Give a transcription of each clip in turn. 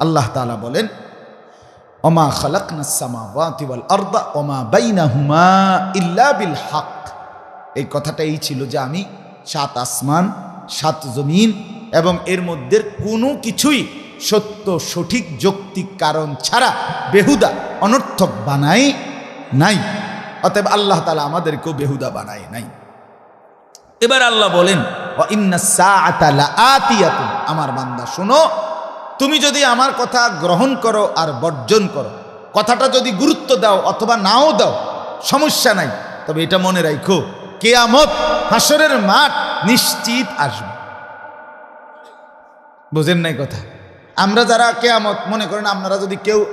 আল্লাহ তালা বলেন, ওমা খালাকনাসসামাওয়াতি ওয়াল আরদা, ওমা বাইনাহুমা ইল্লা বিল হক। এই কথাটাই ছিল যে আমি সাত আসমান, সাত জমিন এবং এর মধ্যে কোনো কিছুই সত্য, সঠিক, যৌক্তিক কারণ ছাড়া বেহুদা, অনর্থক বানাই নাই। অতএব আল্লাহ তালা আমাদেরকেও বেহুদা বানায় নাই। এবার আল্লাহ বলেন। আমার বান্দা, শোনো তুমি যদি আমার কথা গ্রহণ করো আর বর্জন করো, কথাটা যদি গুরুত্ব দাও অথবা নাও দাও, সমস্যা নাই। তবে এটা মনে রাখো কেয়ামত হাসরের মাঠ নিশ্চিত আসবে। বোঝেন নাই কথা? আমরা যারা কেয়ামত মনে করেন, আপনারা যদি কেউ,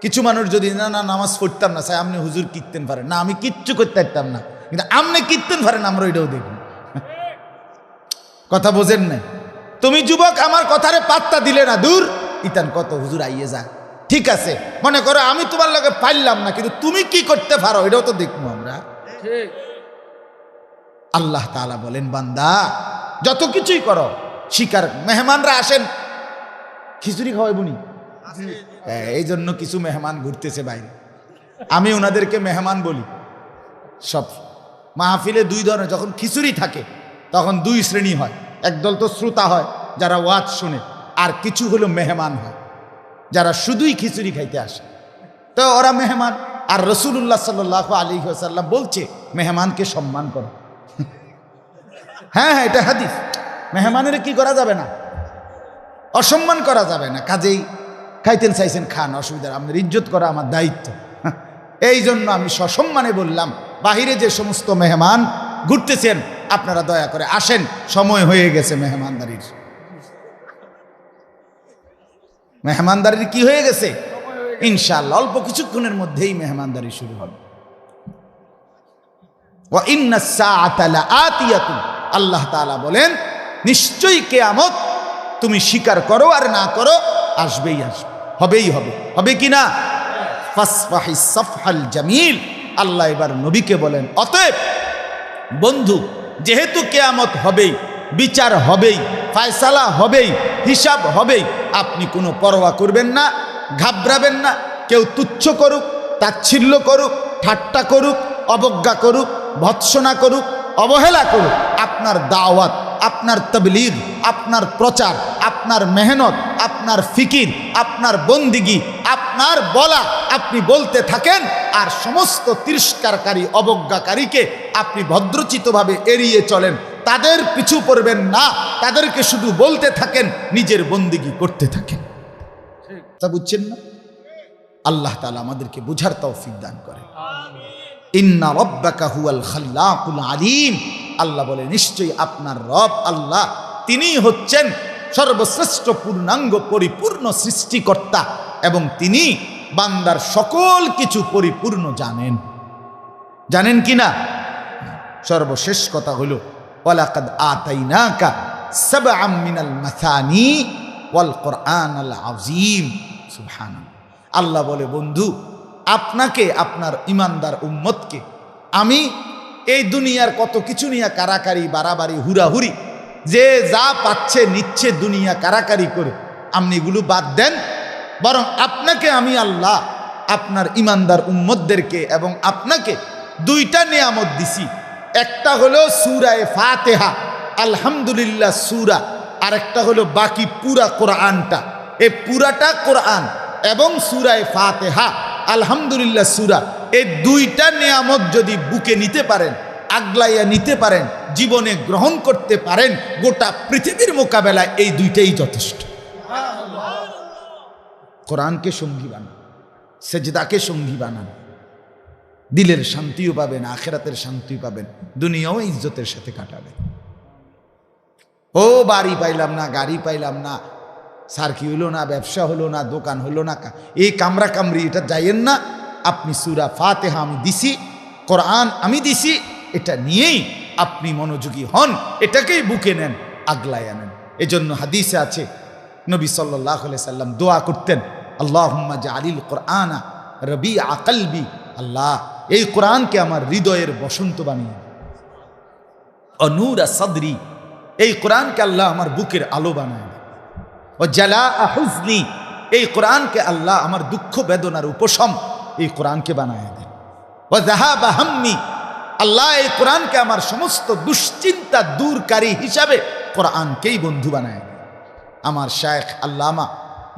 কিছু মানুষ যদি, না না, নামাজ পড়তাম না চাই আপনি হুজুর কীর্তেন পারেন। না, আমি কিচ্ছু করতে পারতাম না। কিন্তু আপনি কীর্তেন পারেন আমরা ওইটাও দেখব কথা বোঝেন নাই? তুমি যুবক আমার কথারে পাত্তা দিলে না। দূর ইতান কত হুজুর আইয়ে যা। ঠিক আছে মনে করো আমি তোমার লগে পাইলাম না কিন্তু তুমি কি করতে পারো এটাও তো দেখব আমরা। আল্লাহ তাআলা বলেন বান্দা যত কিছুই করো শিকার মেহমানরা আসেন। খিচুড়ি খাওয়াই বুনি হ্যাঁ, এই জন্য কিছু মেহমান ঘুরতেছে বাইরে। আমি ওনাদেরকে মেহমান বলি। সব মাহফিলে দুই ধরনের যখন খিচুড়ি থাকে তখন দুই শ্রেণি হয়। একদল তো শ্রোতা হয় যারা ওয়াজ শুনে, আর কিছু হলো মেহমান হয়, যারা শুধুই খিচুড়ি খাইতে আসে। তো ওরা মেহমান, আর রসুল্লাহ সাল্লাহ আলী সাল্লাম বলছে, মেহমানকে সম্মান করো। হ্যাঁ হ্যাঁ এটা হাদিস। মেহমানের কি করা যাবে না? অসম্মান করা যাবে না। কাজেই খাইতেন, চাইছেন, খান, অসুবিধা। আপনার ইজ্জত করা আমার দায়িত্ব। এই জন্য আমি সসম্মানে বললাম, বাহিরে যে সমস্ত মেহমান ঘুরতেছেন, আপনারা দয়া করে আসেন, সময় হয়ে গেছে মেহমানদারির। মেহমানদারির কি হয়ে গেছে? ইনশাল্লাহ অল্প কিছুক্ষণের মধ্যেই মেহমানদারি শুরু হবে। আল্লাহ বলেন, নিশ্চয়ই কেয়ামত তুমি স্বীকার করো আর না করো, আসবেই আসবে, হবেই হবে। হবে কি না? জামিল। আল্লাহ এবার নবীকে বলেন, অতএব বন্ধু, যেহেতু কেয়ামত হবেই, বিচার হবেই, ফায়সালা হবেই হিসাব হবেই। আপনি কোনো পরোয়া করবেন না, ঘাবড়াবেন না, কেউ তুচ্ছ করুক, তাচ্ছিল্য করুক, ঠাট্টা করুক, অবজ্ঞা করুক, ভৎসনা করুক, অবহেলা করুক, আপনার দাওয়াত, আপনার তবলিগ, আপনার প্রচার, আপনার মেহনত, আপনার ফিকির, আপনার বন্দিগি, আপনার বলা, আপনি বলতে থাকেন, আর সমস্ত তিরস্কারকারী, অবজ্ঞাকারীকে আপনি ভদ্রচিতভাবে এড়িয়ে চলেন। তাদের পিছু পড়বেন না। তাদেরকে শুধু বলতে থাকেন নিজের বন্দিগি করতে থাকেন। তা বুঝছেন না? আল্লাহ তালা আমাদেরকে বুঝার তৌফিক দান করে ইন্না রব্বাকা হুয়াল খাল্লাকুল আলিম। আল্লাহ বলে নিশ্চয়ই আপনার রব আল্লাহ। তিনি হচ্ছেন সর্বশ্রেষ্ঠ পূর্ণাঙ্গ পরিপূর্ণ সৃষ্টিকর্তা এবং তিনি বান্দার সকল কিছু পরিপূর্ণ জানেন। জানেন কি না? সর্বশেষ কথা হলো ওয়ালাকাদ আতাইনাকা সাবআম মিনাল মাসানি ওয়াল কোরআন আল আল্লাহ বলে, বন্ধু, আপনাকে, আপনার ইমানদার উম্মতকে আমি এই দুনিয়ার কত কিছু নিয়ে কারাকারি, বাড়াবাড়ি হুরাহুরি যে যা পাচ্ছে, নিচ্ছে দুনিয়া কারাকারি করে, আপনি এগুলো বাদ দেন। বরং আপনাকে আমি আল্লাহ, আপনার ইমানদার উম্মতদেরকে এবং আপনাকে দুইটা নিয়ামত দিছি। একটা হলো সুরায় ফাতেহা আলহামদুলিল্লাহ সুরা আর একটা হলো বাকি পুরা কোরআনটা। এ পুরাটা কোরআন এবং সুরায় ফাতেহা আলহামদুলিল্লাহ সুরা এই দুইটা নিয়ামত যদি বুকে নিতে পারেন আগলাইয়া নিতে পারেন জীবনে গ্রহণ করতে পারেন গোটা পৃথিবীর মোকাবেলায় এই দুইটাই যথেষ্ট। কোরআনকে সঙ্গী বানান সেজদাকে সঙ্গী বানান দিলের শান্তিও পাবেন, আখেরাতের শান্তিও পাবেন, দুনিয়াও ইজ্জতের সাথে কাটাবেন। ও, বাড়ি পাইলাম না, গাড়ি পাইলাম না, সার্কি হলো না, ব্যবসা হলো না, দোকান হলো না এই কামরা কামরি, এটা যাইয়েন না, আপনি সুরা ফাতেহা আমি দিছি, কোরআন আমি দিছি, এটা নিয়েই আপনি মনোযোগী হন, এটাকেই বুকে নেন, আগলায় আনেন। এজন্য হাদিসে আছে, নবী সাল্লাহ সাল্লাম দোয়া করতেন আল্লাহ আলিল কোরআনা রবি আকলবি আল্লাহ এই কোরআনকে আমার হৃদয়ের বসন্ত বানিয়ে। অনূরা সদরি, এই কোরআনকে আল্লাহ আমার বুকের আলো বানায় ও জালা হুজনি, এই কোরআনকে আল্লাহ আমার দুঃখ বেদনার উপশম এই কোরআনকে বানায় দেন। ও জাহাবা হাম্মি, আল্লাহ এই কোরআনকে আমার সমস্ত দুশ্চিন্তা দূরকারী হিসাবে কোরআনকেই বন্ধু বানায় আমার শায়েখ আল্লামা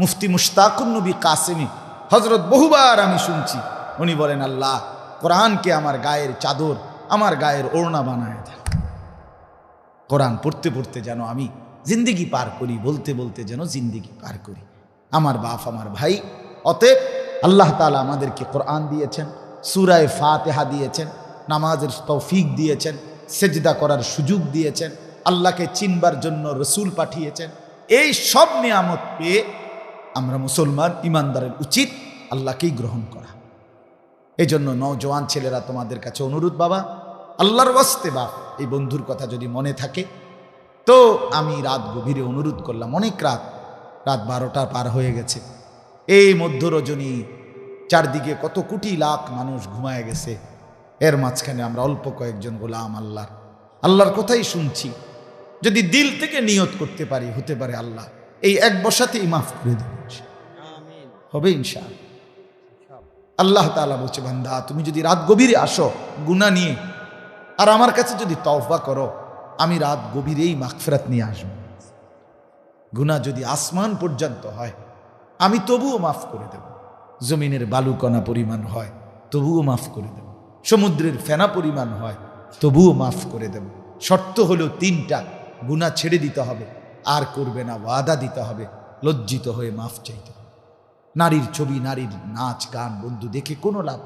মুফতি মুশতাকুন নবী কাসেমি হজরত বহুবার আমি শুনছি, উনি বলেন, আল্লাহ কোরআনকে আমার গায়ের চাদর, আমার গায়ের ওড়না বানায় দেন কোরআন পড়তে পড়তে যেন আমি জিন্দিগি পার করি, বলতে বলতে যেন জিন্দিগি পার করি। আমার বাপ, আমার ভাই, অতএব আল্লাহ তালা আমাদেরকে কোরআন দিয়েছেন, সুরায় ফাতেহা দিয়েছেন, নামাজের তৌফিক দিয়েছেন, সেজদা করার সুযোগ দিয়েছেন, আল্লাহকে চিনবার জন্য রসুল পাঠিয়েছেন। এই সব নিয়ামত পেয়ে আমরা মুসলমান, ইমানদারের উচিত আল্লাহকেই গ্রহণ করা। এই জন্য নওজোয়ান ছেলেরা তোমাদের কাছে অনুরোধ বাবা আল্লাহর ওয়াস্তে বাপ এই বন্ধুর কথা যদি মনে থাকে তো আমি রাত গভীরে অনুরোধ করলাম। অনেক রাত রাত বারোটা পার হয়ে গেছে। এই মধ্য রজনী চারদিকে কত কোটি লাখ মানুষ ঘুমায় গেছে। এর মাঝখানে আমরা অল্প কয়েকজন গোলাম আল্লাহর। আল্লাহর কথাই শুনছি। যদি দিল থেকে নিয়ত করতে পারি হতে পারে আল্লাহ। এই এক বসাতেই মাফ করে দেবে হবে ইনশাআল্লাহ। আল্লাহ তাআলা বলছে, বান্দা, তুমি যদি রাত গভীরে আসো গুণা নিয়ে, আর আমার কাছে যদি তওবা করো, আমি রাত গভীরেই মাগফিরাত নিয়ে আসব। গুণা যদি আসমান পর্যন্ত হয়, আমি তবুও মাফ করে দেব। জমিনের বালুকণা পরিমাণ হয়, তবুও মাফ করে দেব। সমুদ্রের ফেনা পরিমাণ হয়, তবুও মাফ করে দেব। শর্ত হলো তিনটা গুণা ছেড়ে দিতে হবে, আর করবে না, ওয়াদা দিতে হবে, লজ্জিত হয়ে মাফ চাইতে হবে। নারীর ছবি, নারীর নাচ, গান, বন্ধু, দেখে কোনো লাভ।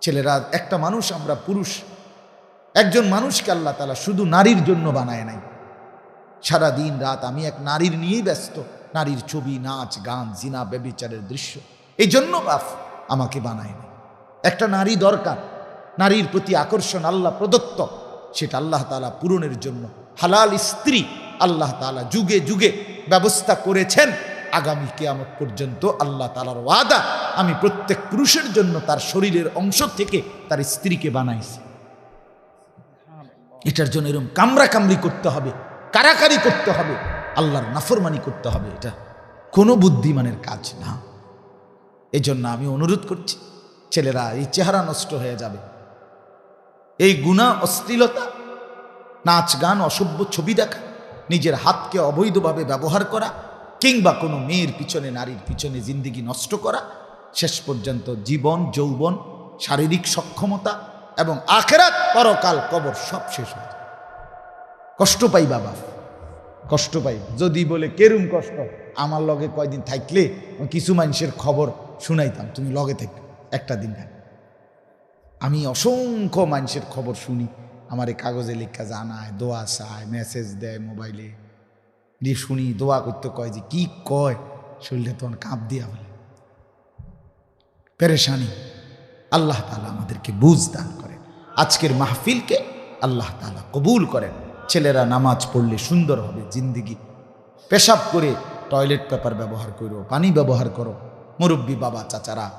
ছেলেরা, একটা মানুষ আমরা পুরুষ। একজন মানুষকে আল্লাহ তালা শুধু নারীর জন্য বানায় নাই। সারা দিন রাত আমি এক নারীর নিয়েই ব্যস্ত। নারীর ছবি, নাচ, গান, জিনা, ব্যবিচারের দৃশ্য। এই জন্য বাফ আমাকে বানায় নাই। একটা নারী দরকার। নারীর প্রতি আকর্ষণ আল্লাহ প্রদত্ত। সেটা আল্লাহ তালা পূরণের জন্য। হালাল স্ত্রী আল্লাহ তালা যুগে যুগে ব্যবস্থা করেছেন। আগামী কেয়ামত পর্যন্ত আল্লাহ তালার ওয়াদা আমি প্রত্যেক পুরুষের জন্য তার শরীরের অংশ থেকে তার স্ত্রীকে বানাইছি। এটার জন্য এরকম কামরা কামড়ি করতে হবে কারাকারি করতে হবে আল্লাহর নাফরমানি করতে হবে এটা কোনো বুদ্ধিমানের কাজ না। এই জন্য আমি অনুরোধ করছি ছেলেরা এই চেহারা নষ্ট হয়ে যাবে। এই গুণা অশ্লীলতা নাচ গান অসভ্য ছবি দেখা নিজের হাতকে অবৈধভাবে ব্যবহার করা কিংবা কোনো মেয়ের পিছনে, নারীর পিছনে জিন্দিগি নষ্ট করা, শেষ পর্যন্ত জীবন, যৌবন, শারীরিক সক্ষমতা এবং আখেরাত, পরকাল কবর সব শেষ হয়ে কষ্ট পাই বাবা, কষ্ট পাই। যদি বলে, কেরুম কষ্ট? আমার লগে কয়দিন থাকলে কিছু মানুষের খবর শুনাইতাম, তুমি লগে থেকে, একটা দিন থাক। আমি অসংখ্য মানুষের খবর শুনি, আমার এই কাগজে লেখা জানায়, দোয়া চায়, মেসেজ দেয় মোবাইলে। দিয়ে শুনি, দোয়া করতে কয় যে, কি কয়? শরীরে তখন কাঁপ দিয়া বলে। পেরেশানি। আল্লাহ তালা আমাদেরকে বুঝ দান করেন। আজকের মাহফিলকে আল্লাহ তালা কবুল করেন। ছেলেরা নামাজ পড়লে সুন্দর হবে, জিন্দিগি। পেশাব করে টয়লেট পেপার ব্যবহার করো, পানি ব্যবহার করো। মুরব্বী বাবা, চাচারা,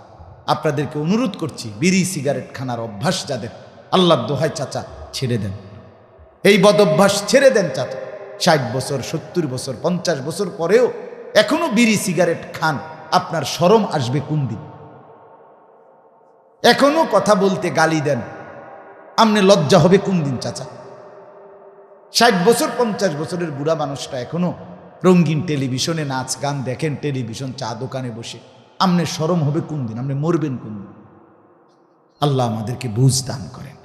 আপনাদেরকে অনুরোধ করছি, বিড়ি, সিগারেট খানার অভ্যাস যাদের আল্লাহ দোহাই চাচা, ছেড়ে দেন। এই বদ অভ্যাস ছেড়ে দেন চাচা। ষাট বছর, সত্তর বছর, পঞ্চাশ বছর পরেও এখনও বিড়ি সিগারেট খান, আপনার সরম আসবে কোন দিন? এখনও কথা বলতে গালি দেন, আমনে লজ্জা হবে কোন দিন, চাচা? ষাট বছর, পঞ্চাশ বছরের বুড়া মানুষটা এখনও রঙিন টেলিভিশনে নাচ, গান দেখেন, টেলিভিশন চা দোকানে বসে, আমনে সরম হবে কোন দিন আপনি মরবেন কোন দিন? আল্লাহ আমাদেরকে বুঝ দান করেন।